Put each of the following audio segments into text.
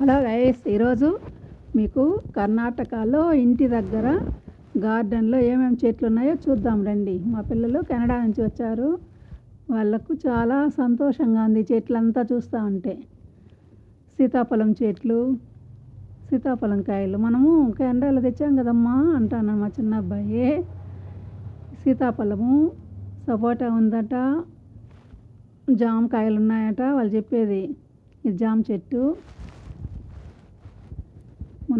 Hello guys ఈరోజు మీకు కర్ణాటకలో ఇంటి దగ్గర గార్డెన్లో ఏమేమి చెట్లు ఉన్నాయో చూద్దాం రండి. మా పిల్లలు కెనడా నుంచి వచ్చారు. వాళ్ళకు చాలా సంతోషంగా ఉంది చెట్లంతా చూస్తూ ఉంటే. సీతాఫలం చెట్లు సీతాఫలం కాయలు. మనము కెనడాలో తెచ్చాం కదమ్మా అంటాను మా చిన్న అబ్బాయి. సీతాఫలము సపోటా ఉందట జామకాయలు ఉన్నాయట వాళ్ళు చెప్పేది. ఇది జామ చెట్టు.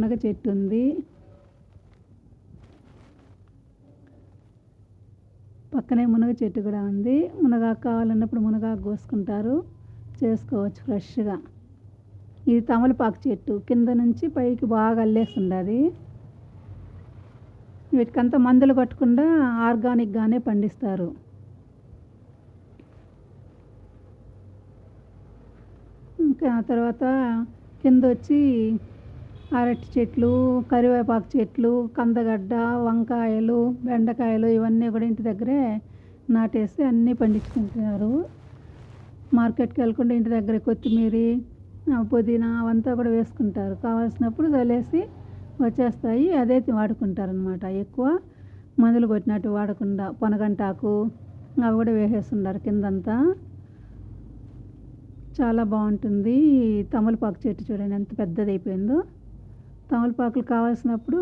మునగ చెట్టు ఉంది. పక్కనే మునగ చెట్టు కూడా ఉంది. మునగాకు కావాలన్నప్పుడు మునగాకు కోసుకుంటారు. చేసుకోవచ్చు ఫ్రెష్గా. ఇది తమలపాకు చెట్టు. కింద నుంచి పైకి బాగా అల్లేస్తుంది అది వీటికంతా మందులు కొట్టకుండా ఆర్గానిక్గానే పండిస్తారు. ఇంకా తర్వాత కింద వచ్చి అరటి చెట్లు కరివేపాకు చెట్లు కందగడ్డ వంకాయలు బెండకాయలు ఇవన్నీ కూడా ఇంటి దగ్గరే నాటేసి అన్నీ పండించుకుంటున్నారు. మార్కెట్కి వెళ్ళకుండా ఇంటి దగ్గర కొత్తిమీర పుదీనా అవంతా కూడా వేసుకుంటారు. కావాల్సినప్పుడు తలేసి వచ్చేస్తాయి. అదే వాడుకుంటారనమాట ఎక్కువ మందులు కొట్టినట్టు వాడకుండా పొనగంటాకు అవి కూడా వేసేస్తున్నారు కిందంతా. చాలా బాగుంటుంది. తమలపాకు చెట్టు చూడండి ఎంత పెద్దది అయిపోయిందో తమలపాకులు కావాల్సినప్పుడు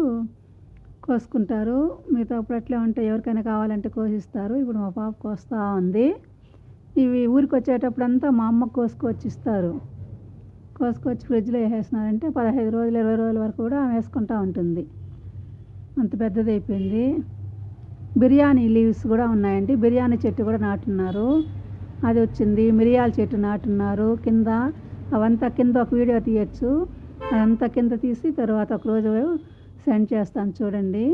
కోసుకుంటారు. మిగతా అప్పుడు అట్లే ఉంటాయి ఎవరికైనా కావాలంటే కోసిస్తారు. ఇప్పుడు మా పాప కోస్తూ ఉంది. ఇవి ఊరికి వచ్చేటప్పుడు అంతా మా అమ్మకు కోసుకొచ్చి ఇస్తారు కోసుకొచ్చి ఫ్రిడ్జ్లో వేసేసినారంటే పదహైదు రోజులు ఇరవై రోజుల వరకు కూడా ఆమె వేసుకుంటూ ఉంటుంది. అంత పెద్దది అయిపోయింది బిర్యానీ లీవ్స్ కూడా ఉన్నాయండి. బిర్యానీ చెట్టు కూడా నాటున్నారు. అది వచ్చింది. మిరియాల చెట్టు నాటున్నారు. కింద అవంతా కింద ఒక వీడియో తీయచ్చు. అదంతా కింద తీసి తర్వాత ఒక రోజు సెండ్ చేస్తాను చూడండి.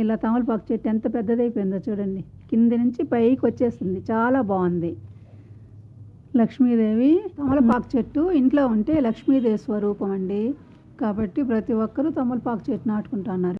ఇలా తమలపాకు చెట్టు ఎంత పెద్దదైపోయిందో చూడండి. కింది నుంచి పైకి వచ్చేస్తుంది చాలా బాగుంది. లక్ష్మీదేవి తమలపాకు చెట్టు ఇంట్లో ఉంటే లక్ష్మీదేవి స్వరూపం అండి. కాబట్టి ప్రతి ఒక్కరూ తమలపాకు చెట్టు నాటుకుంటున్నారు